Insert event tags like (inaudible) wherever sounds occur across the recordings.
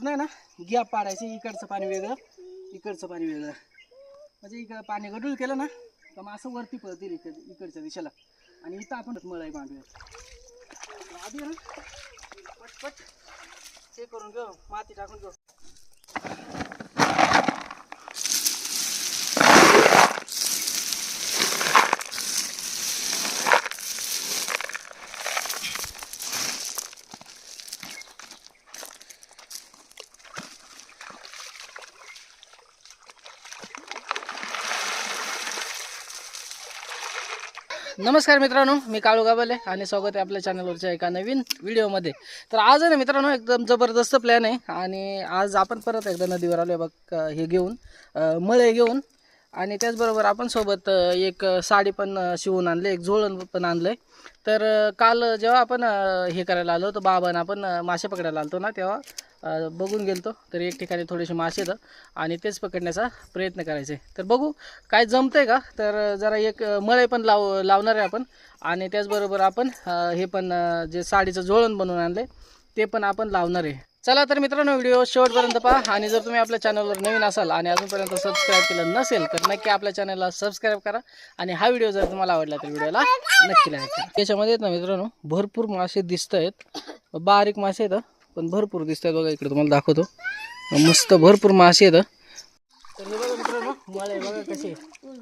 पूर्ण नाही ना? गॅप पाडायचं इकडचं पाणी वेगळं इकडचं पाणी वेगळं. म्हणजे इकडं पाणी गडूळ केलं ना तर मग असं वरती पळतील इकड इकडच्या दिशेला. आणि इथं आपण मळ आहे आधी ना पटपट हे करून घेऊ माती टाकून घेऊ. नमस्कार मित्रांनो मी काळू गाबाले आणि स्वागत आहे आपल्या चॅनलवरच्या एका नवीन व्हिडिओमध्ये तर आज आहे ना मित्रांनो एकदम जबरदस्त प्लॅन आहे आणि आज आपण परत एकदा नदीवर आलो आहे बघ हे घेऊन मळे घेऊन. आणि त्याचबरोबर आपण सोबत एक साडी पण शिवून आणले एक झोळण पण आणलं आहे तर काल जेव्हा आपण हे करायला आलो होतो बाबांना आपण मासे पकडायला आलो ना तेव्हा बघून गेलतो. तर एक ठिकाणी थोडेसे मासे येतं आणि तेच पकडण्याचा प्रयत्न करायचे. तर बघू काय जमतंय का? तर जरा एक मळई मळे पण लाव लावणार आहे आपण. आणि त्याचबरोबर आपण हे पण जे साडीचं जोळण बनवून आणले ते पण आपण लावणार आहे. चला तर मित्रांनो व्हिडिओ शेवटपर्यंत पहा. आणि जर तुम्ही आपल्या चॅनलवर नवीन असाल आणि अजूनपर्यंत सबस्क्राईब केलं नसेल तर नक्की आपल्या चॅनलला सबस्क्राईब करा. आणि हा व्हिडिओ जर तुम्हाला आवडला तर व्हिडिओला नक्की लाईक करा. त्याच्यामध्ये आहेत ना मित्रांनो भरपूर मासे दिसत आहेत बारीक मासे आहेत पण भरपूर दिसत आहेत बघा इकडे तुम्हाला दाखवतो. मस्त भरपूर मासे आहेत तर हे बघा मित्रांनो मळे बघा कसे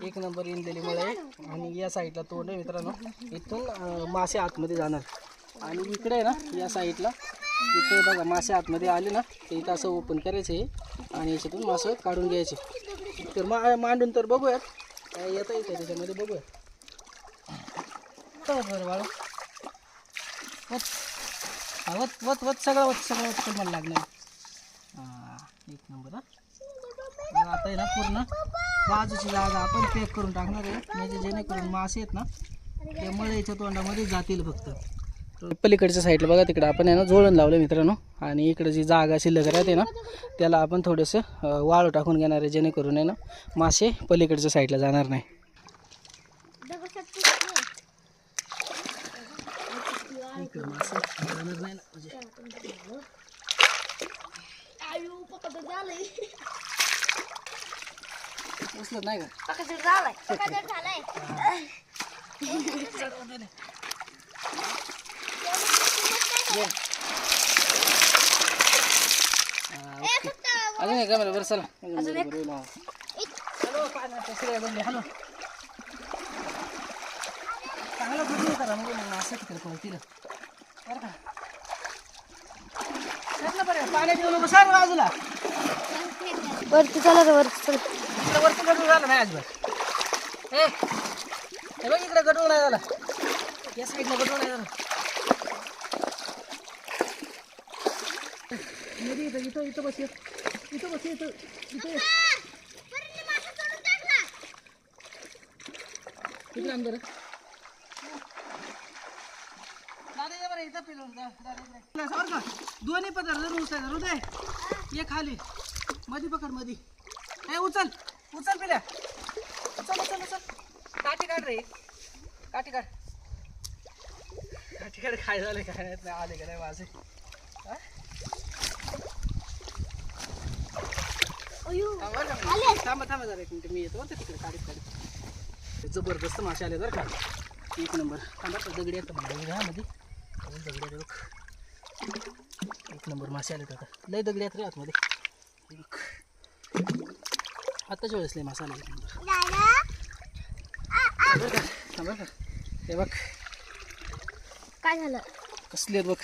एक नंबर इंदलेली मळे आहे. आणि या साईडला तोंड आहे मित्रांनो. इथून मासे आतमध्ये जाणार. आणि इकडे आहे ना या साईडला इथे बघा मासे आतमध्ये आले ना ते इथं असं ओपन करायचं आहे. आणि याच्यातून मासे काढून घ्यायचे. तर मा मांडून तर बघूयात. काय येतं येतं त्याच्यामध्ये बघूया बरं बाळा? वत वत वत सगळं वत सगळं वत मला लागणार हां एक नंबर हा. मग आता आहे ना पूर्ण बाजूची जागा आपण पॅक करून टाकणार आहे. म्हणजे जेणेकरून मासे आहेत ना ते मळ्याच्या तोंडामध्ये जातील फक्त. पलीकडच्या साईडला बघा तिकडं आपण आहे ना जोडून लावलं मित्रांनो. आणि इकडं जी जागा शिल्लक राहते ना त्याला आपण थोडंसं वाळू टाकून घेणार आहे जेणेकरून आहे ना मासे पलीकडच्या साईडला जाणार नाही. इकडे मासे जाणार नाही ना म्हणजे उचलत नाही का अजून एक बरं चला अजून एक बरं, लावा. हॅलो पाण्याच्या करा मग असं तिकडे बरं का? सर ना बरं पाण्यात येऊ नको सर बाजूला. वरती चला रे वरती चला. इकडे वरती गडूळ झालं नाही अजिबात. हे हे बघ इकडे गडूळ नाही झालं. या साईडला गडूळ नाही झालं. नदी इथं इथं इथं बस ये. इथं बस ये, इथं इथं लांब बरं दादा दोन्ही पदार्थ जरूर उचलायचं हृदय ये खाली. मधी पकड मधी. ए उचल. उचल पिल्या. उचल उचल उचल. काठी काढ रे. काठी काढ. काठी काढ काय झालं काय नाही आले का नाही माझे. हा? थांब? थांबा. जरा एक मिनिट. मी येतो तिकडे काढीत काढीत. जबरदस्त मासे आले बरं का? एक नंबर. थांबा दगडी येतं मध्ये अजून दगडी येते बघ एक नंबर मासे आले आता. लय दगडी आहेत रे आतमध्ये. बघ आत्ताच्या वेळेस लय मासा आले एक नंबर बरं का? थांबा का? हे बघ. काय झालं? कसले बघ.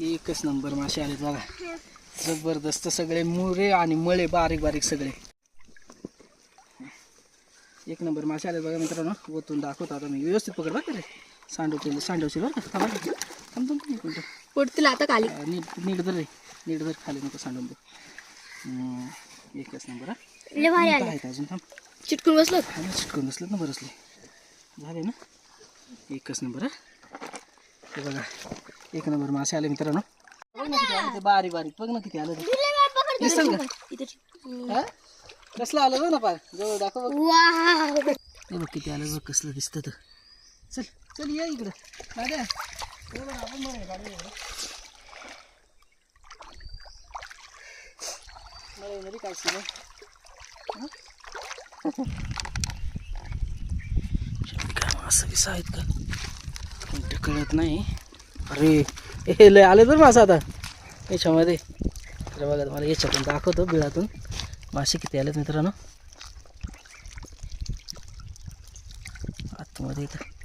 एकच नंबर मासे आलेत बघा. जबरदस्त सगळे मुरे आणि मळे बारीक बारीक सगळे. एक नंबर मासे आले बघा मित्रांनो. ओतून दाखवतो आता मी. व्यवस्थित पकड बघ रे? सांडवतील सांडवशील बरं का. थांबा थांब थांब एक मिनिटं. पडतील आता खाली. नीट नीट धर रे. नीट धर खाली नको सांडून दे एकच नंबर हा. अजून थांब. चिटकून बसलो. चिटकून बसलेत ना बरसले झाले ना? एकच नंबर हा. हे बघा एक नंबर मासे आले मित्रांनो. बघ ना किती आले. बारीक बारीक. बघ ना किती आलं दिसल का? हा? कसलं आलं ना पार जवळ दाखव बघ किती आलं बघ कसलं दिसतं तर. चल. चल ये इकडं. दादा आपण गाडी काय सीन असं मासं आहेत का कोणते कळत नाही. अरे हे लय आले तर मासा आता. याच्यामध्ये. तर बघा तुम्हाला याच्यातून दाखवतो बिळातून. मासे किती आलेत मित्रांनो? आतमध्ये इथं.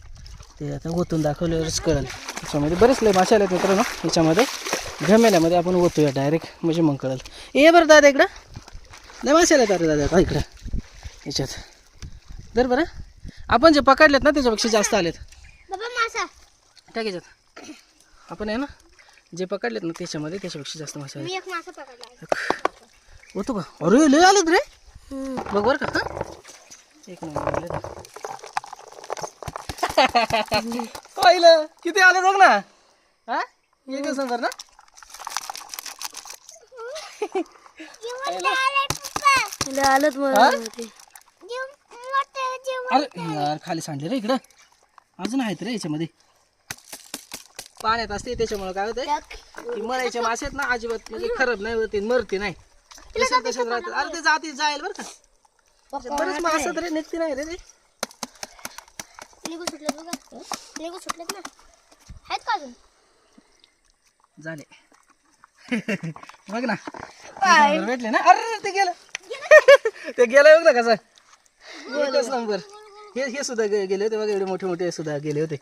ते आता ओतून दाखवल्यावरच कळेल. त्याच्यामध्ये बरेच लय मासे आलेत मित्रांनो याच्यामध्ये. घमेल्यामध्ये आपण ओतूया डायरेक्ट म्हणजे मग कळेल. ये बरं दादा इकडं. लय मासे आलेत अरे दादा इकडं. याच्यात. दर बरं. आपण जे पकडलेत ना त्याच्यापेक्षा जास्त आलेत. टाक याच्यात. आपण आहे ना जे पकडलेत ना त्याच्यामध्ये त्याच्यापेक्षा जास्त मासे पकडला होतो का? अरे लय आलेत रे. बघ बरं का? एक नंबर आले पाहिलं. किती आले बघ ना. हा? एकच नंबर ना. आलंच हा? अरे यार खाली सांडले रे इकडं. अजून आहेत रे याच्यामध्ये. पाण्यात असते त्याच्यामुळे काय होतं की मरायचे मासे आहेत ना अजिबात म्हणजे खराब नाही होते मरते नाही. तसेच तसेच राहतात. अरे ते जाती जाईल बरं का. बरेच मासे तरी निघते नाही रे ते. सुटलेत बघा सुटलेत ना. आहेत का अजून? झाले. (laughs) बघ ना. नंबर भेटले ना. अरे ते गेलं. (laughs) ते गेलं बघ ना कसं. एकच नंबर. हे हे सुद्धा गे- गेले होते बघा एवढे मोठे मोठे सुद्धा गेले होते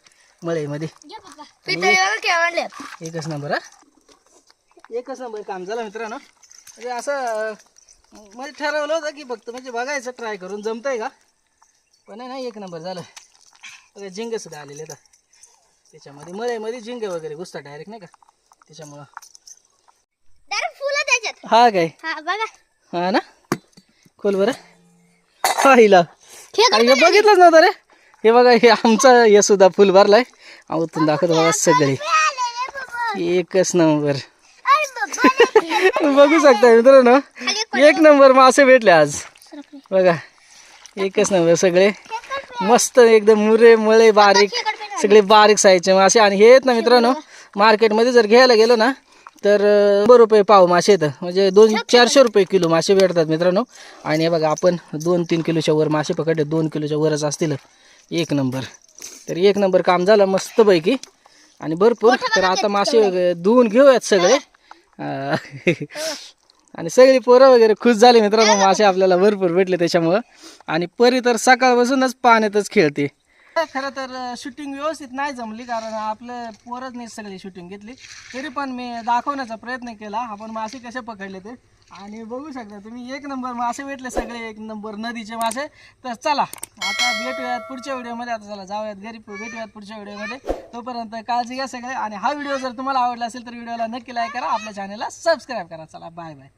मळईमध्ये केवढले एकच नंबर हा. एकच नंबर काम झालं मित्रांनो. म्हणजे असं अं, म्हणजे ठरवलं होतं की फक्त म्हणजे बघायचं ट्राय करून. जमतंय का? पण आहे ना एक नंबर झालं. बघा झिंगे सुद्धा आलेले आहेत. त्याच्यामध्ये मळईमध्ये झिंगे वगैरे घुसतात डायरेक्ट नाही का? त्याच्यामुळं. डायरेक्ट फुलं त्याच्यात. हा काय? हा बघा. हा ना? खोल बरं. हे अरे हे बघितलंच नव्हतं रे. हे बघा हे आमचं हे सुद्धा फुल भरलाय. आवतून दाखवतो बघा सगळे. एकच नंबर. बघू शकता मित्रांनो. एक नंबर मासे भेटले आज. बघा. एकच नंबर सगळे. मस्त एकदम मुरे मळे बारीक सगळे बारीक साईजचे मासे. आणि हे आहेत ना मित्रांनो मार्केटमध्ये जर घ्यायला गेलो ना तर शंभर रुपये पाव मासे येतं म्हणजे दोन चारशे रुपये किलो मासे भेटतात मित्रांनो. आणि हे बघा आपण दोन तीन किलोच्या वर मासे पकडले. दोन किलोच्या वरच असतील. एक नंबर. तर एक नंबर काम झालं मस्तपैकी. आणि भरपूर. तर आता मासे धुवून घेऊयात सगळे. आणि सगळी पोरं वगैरे खुश झाली मित्रांनो मासे आपल्याला भरपूर भेटले त्याच्यामुळं. आणि परी तर सकाळपासूनच पाण्यातच खेळते. खरं तर शूटिंग व्यवस्थित नाही जमली कारण आपलं पोरच नाही सगळी शूटिंग घेतली. तरी पण मी दाखवण्याचा प्रयत्न केला. आपण मासे कसे पकडले ते? आणि बघू शकता तुम्ही एक नंबर मासे भेटले सगळे एक नंबर नदीचे मासे. तर चला आता भेटूयात पुढच्या व्हिडिओमध्ये. आता चला जाऊयात घरी भेटूयात पुढच्या व्हिडिओमध्ये. तोपर्यंत काळजी घ्या सगळे. आणि हा व्हिडिओ जर तुम्हाला आवडला असेल तर व्हिडिओला नक्की लाईक करा. आपल्या चॅनलला सबस्क्राईब करा. चला बाय बाय